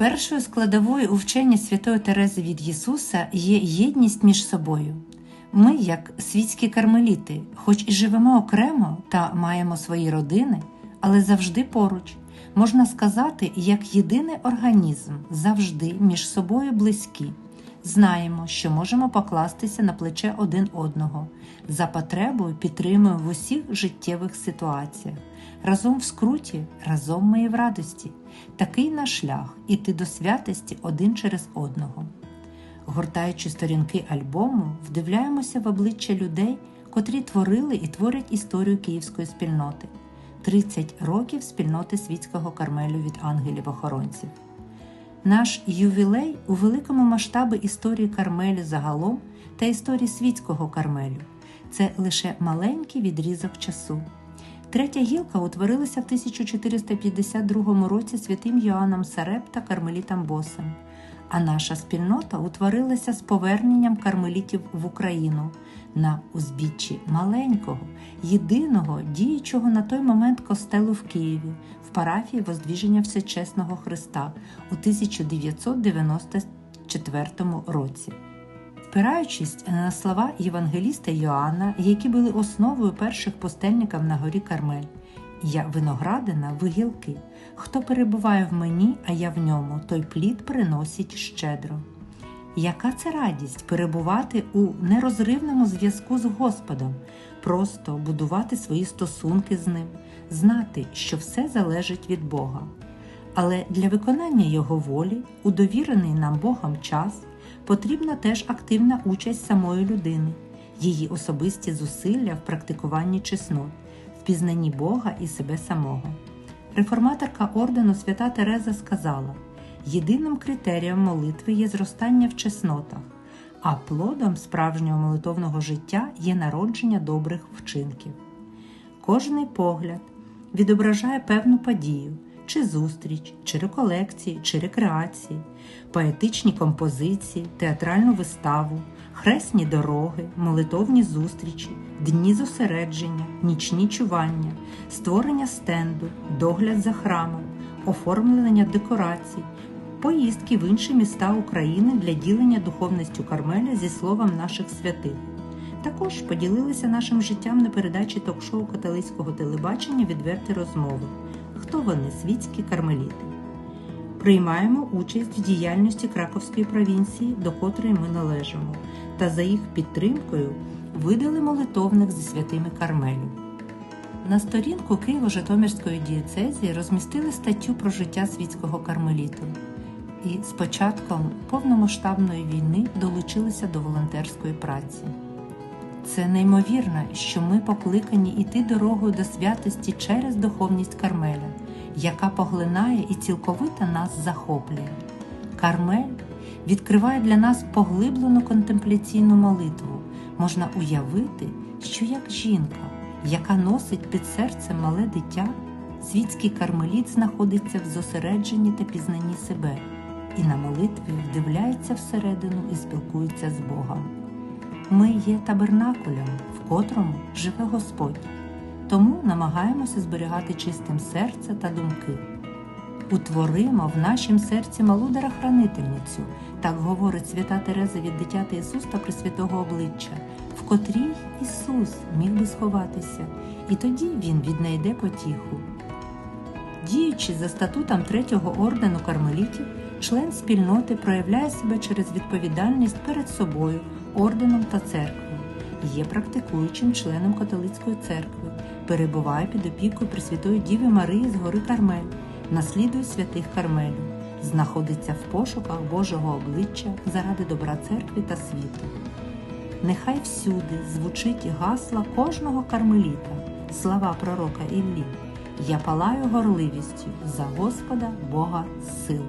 Першою складовою у вченні Святої Терези від Ісуса є єдність між собою. Ми, як світські кармеліти, хоч і живемо окремо та маємо свої родини, але завжди поруч, можна сказати, як єдиний організм завжди між собою близькі. Знаємо, що можемо покластися на плече один одного, за потребою підтримуємо в усіх життєвих ситуаціях. Разом в скруті, разом ми і в радості. Такий наш шлях іти до святості один через одного. Гортаючи сторінки альбому, вдивляємося в обличчя людей, котрі творили і творять історію київської спільноти 30 років спільноти світського кармелю від ангелів-охоронців. Наш ювілей у великому масштабі історії Кармелю загалом та історії світського Кармелю це лише маленький відрізок часу. Третя гілка утворилася в 1452 році святим Йоанном Сареп та Кармелітом Босем, а наша спільнота утворилася з поверненням кармелітів в Україну на узбіччі маленького, єдиного діючого на той момент костелу в Києві в парафії Воздвіження Всечесного Христа у 1994 році. Спираючись на слова Євангеліста Йоанна, які були основою перших пустельників на горі Кармель, я виноградина ви гілки. Хто перебуває в мені, а я в ньому, той плід приносить щедро. Яка це радість перебувати у нерозривному зв'язку з Господом, просто будувати свої стосунки з Ним, знати, що все залежить від Бога. Але для виконання Його волі, у довірений нам Богом час, потрібна теж активна участь самої людини, її особисті зусилля в практикуванні чеснот, в пізнанні Бога і себе самого. Реформаторка ордену свята Тереза сказала: єдиним критерієм молитви є зростання в чеснотах, а плодом справжнього молитовного життя є народження добрих вчинків. Кожний погляд відображає певну подію, чи зустріч, чи реколекції, чи рекреації, поетичні композиції, театральну виставу, хресні дороги, молитовні зустрічі, дні зосередження, нічні чування, створення стенду, догляд за храмом, оформлення декорацій, поїздки в інші міста України для ділення духовністю Кармеля зі словом наших святих. Також поділилися нашим життям на передачі ток-шоу католицького телебачення Відверті розмови. Хто вони світські кармеліти? Приймаємо участь в діяльності Краковської провінції, до котрої ми належимо, та за їх підтримкою видали молитовник зі святими Кармелю. На сторінку Києво-Житомирської дієцезії розмістили статтю про життя світського кармеліту і з початком повномасштабної війни долучилися до волонтерської праці. Це неймовірно, що ми покликані йти дорогою до святості через духовність Кармеля, яка поглинає і цілковито нас захоплює. Кармель відкриває для нас поглиблену контемпляційну молитву. Можна уявити, що як жінка, яка носить під серцем мале дитя, світський кармеліт знаходиться в зосередженні та пізнанні себе, і на молитві вдивляється всередину і спілкується з Богом. Ми є табернакулем, в котрому живе Господь, тому намагаємося зберігати чистим серце та думки. Утворимо в нашім серці малу дарахранительницю, так говорить свята Тереза від дитяти Ісус та Пресвятого обличчя, в котрій Ісус міг би сховатися, і тоді Він віднайде потіху. Діючи за статутом третього ордену кармелітів, член спільноти проявляє себе через відповідальність перед собою, орденом та церквою, є практикуючим членом католицької церкви, перебуває під опікою Пресвятої Діви Марії з гори Кармель, наслідує святих Кармелю, знаходиться в пошуках Божого обличчя заради добра церкви та світу. Нехай всюди звучить гасла кожного кармеліта, слава пророка Іллі. Я палаю горливістю за Господа Бога сил.